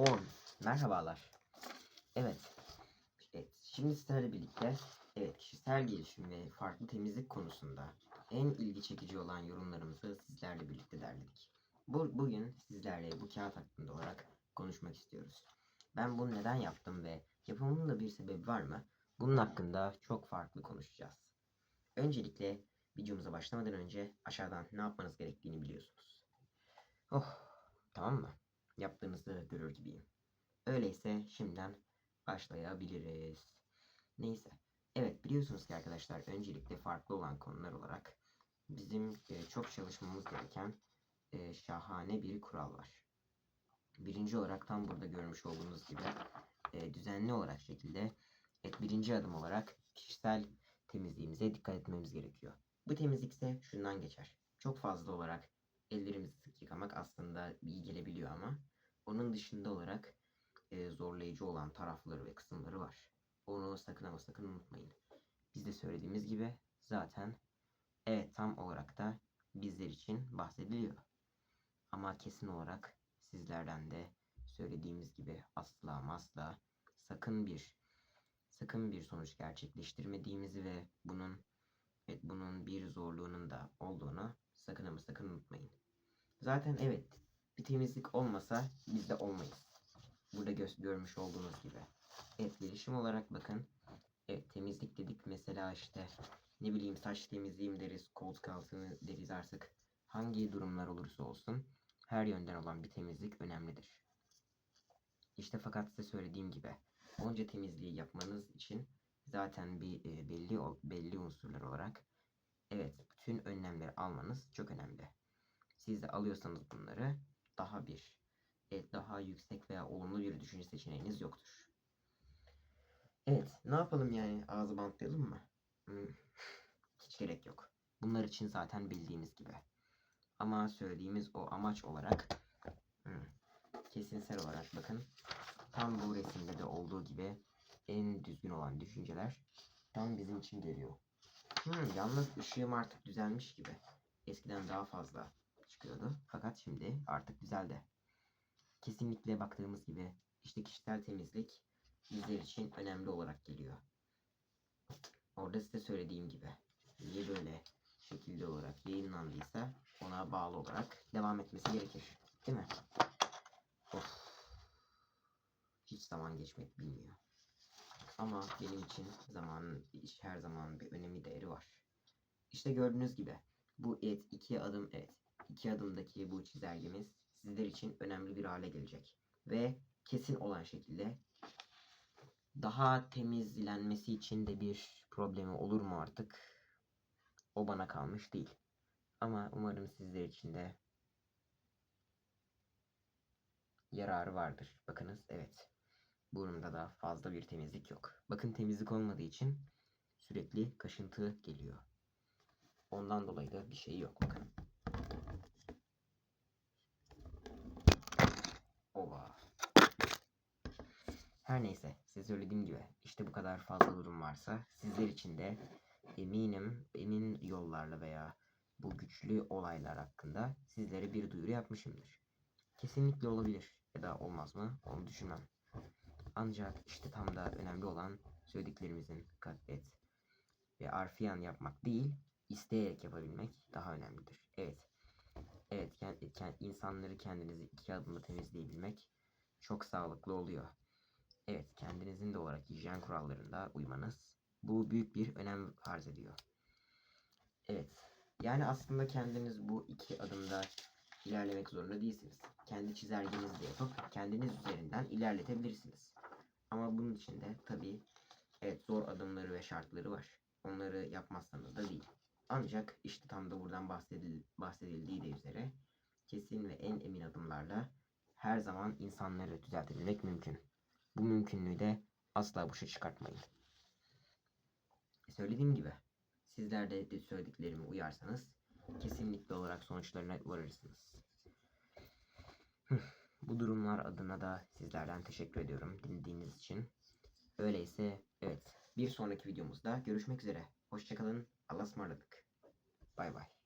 On. Merhabalar. Evet. Evet. Şimdi sizlerle birlikte evet kişisel gelişim ve farklı temizlik konusunda en ilgi çekici olan yorumlarımızı sizlerle birlikte derledik. Bu, bugün sizlerle bu kağıt hakkında olarak konuşmak istiyoruz. Ben bunu neden yaptım ve yapımının da bir sebebi var mı? Bunun hakkında çok farklı konuşacağız. Öncelikle videomuza başlamadan önce aşağıdan ne yapmanız gerektiğini biliyorsunuz. Oh, tamam mı? Yaptığınızı görür gibiyim. Öyleyse şimdiden başlayabiliriz. Neyse. Evet biliyorsunuz ki arkadaşlar öncelikle farklı olan konular olarak bizim e, çok çalışmamız gereken e, şahane bir kural var. Birinci olarak tam burada görmüş olduğunuz gibi e, düzenli olarak şekilde evet, birinci adım olarak kişisel temizliğimize dikkat etmemiz gerekiyor. Bu temizlik ise şundan geçer. Çok fazla olarak ellerimizi sık yıkamak aslında iyi gelebiliyor ama onun dışında olarak e, zorlayıcı olan tarafları ve kısımları var. Onu sakın ama sakın unutmayın. Biz de söylediğimiz gibi zaten evet tam olarak da bizler için bahsediliyor. Ama kesin olarak sizlerden de söylediğimiz gibi asla asla sakın bir sakın bir sonuç gerçekleştirmediğimizi ve bunun evet bunun bir zorluğunun da olduğunu sakın ama sakın unutmayın. Zaten evet bir temizlik olmasa biz de olmayız. Burada gö- görmüş olduğunuz gibi. Evet gelişim olarak bakın. Evet temizlik dedik mesela işte ne bileyim saç temizliğim deriz, koltuk altını deriz artık. Hangi durumlar olursa olsun her yönden olan bir temizlik önemlidir. İşte fakat size söylediğim gibi onca temizliği yapmanız için zaten bir e, belli belli unsurlar olarak evet bütün önlemleri almanız çok önemli. Siz de alıyorsanız bunları daha bir evet, daha yüksek veya olumlu bir düşünce seçeneğiniz yoktur. Evet, ne yapalım yani? Ağzı bantlayalım mı? Hmm, Hiç gerek yok. Bunlar için zaten bildiğiniz gibi. Ama söylediğimiz o amaç olarak hmm, kesinsel olarak bakın tam bu resimde de olduğu gibi en düzgün olan düşünceler tam bizim için geliyor. Hmm, yalnız ışığım artık düzelmiş gibi. Eskiden daha fazla çıkıyordu. Fakat şimdi artık düzeldi. Kesinlikle baktığımız gibi işte kişisel temizlik bizler için önemli olarak geliyor. Orada size söylediğim gibi niye böyle şekilde olarak yayınlandıysa ona bağlı olarak devam etmesi gerekir. Değil mi? Of. Hiç zaman geçmek bilmiyor. Ama benim için zamanın iş her zaman bir önemi değeri var. İşte gördüğünüz gibi bu et iki adım et iki adımdaki bu çizelgemiz sizler için önemli bir hale gelecek. Ve kesin olan şekilde daha temizlenmesi için de bir problemi olur mu artık? O bana kalmış değil. Ama umarım sizler için de yararı vardır. Bakınız evet. Burnumda da fazla bir temizlik yok. Bakın temizlik olmadığı için sürekli kaşıntı geliyor. Ondan dolayı da bir şey yok bakın. Ova. Her neyse size söylediğim gibi işte bu kadar fazla durum varsa sizler için de eminim emin yollarla veya bu güçlü olaylar hakkında sizlere bir duyuru yapmışımdır. Kesinlikle olabilir ya da olmaz mı onu düşünmem. Ancak işte tam da önemli olan söylediklerimizin katlet ve arfiyan yapmak değil, isteyerek yapabilmek daha önemlidir. Evet. Evet, insanları kendinizi iki adımda temizleyebilmek çok sağlıklı oluyor. Evet, kendinizin de olarak hijyen kurallarında uymanız bu büyük bir önem arz ediyor. Evet, yani aslında kendiniz bu iki adımda ilerlemek zorunda değilsiniz. Kendi çizelgenizde yapıp kendiniz üzerinden ilerletebilirsiniz. Ama bunun için de tabii evet zor adımları ve şartları var. Onları yapmazsanız da değil. Ancak işte tam da buradan bahsedil bahsedildiği de üzere kesin ve en emin adımlarla her zaman insanları düzeltebilmek mümkün. Bu mümkünlüğü de asla boşa çıkartmayın. Söylediğim gibi sizler de, söylediklerime uyarsanız kesinlikle olarak sonuçlarına varırsınız. Bu durumlar adına da sizlerden teşekkür ediyorum dinlediğiniz için. Öyleyse evet bir sonraki videomuzda görüşmek üzere. Hoşçakalın. Allah'a ısmarladık. Bay bay.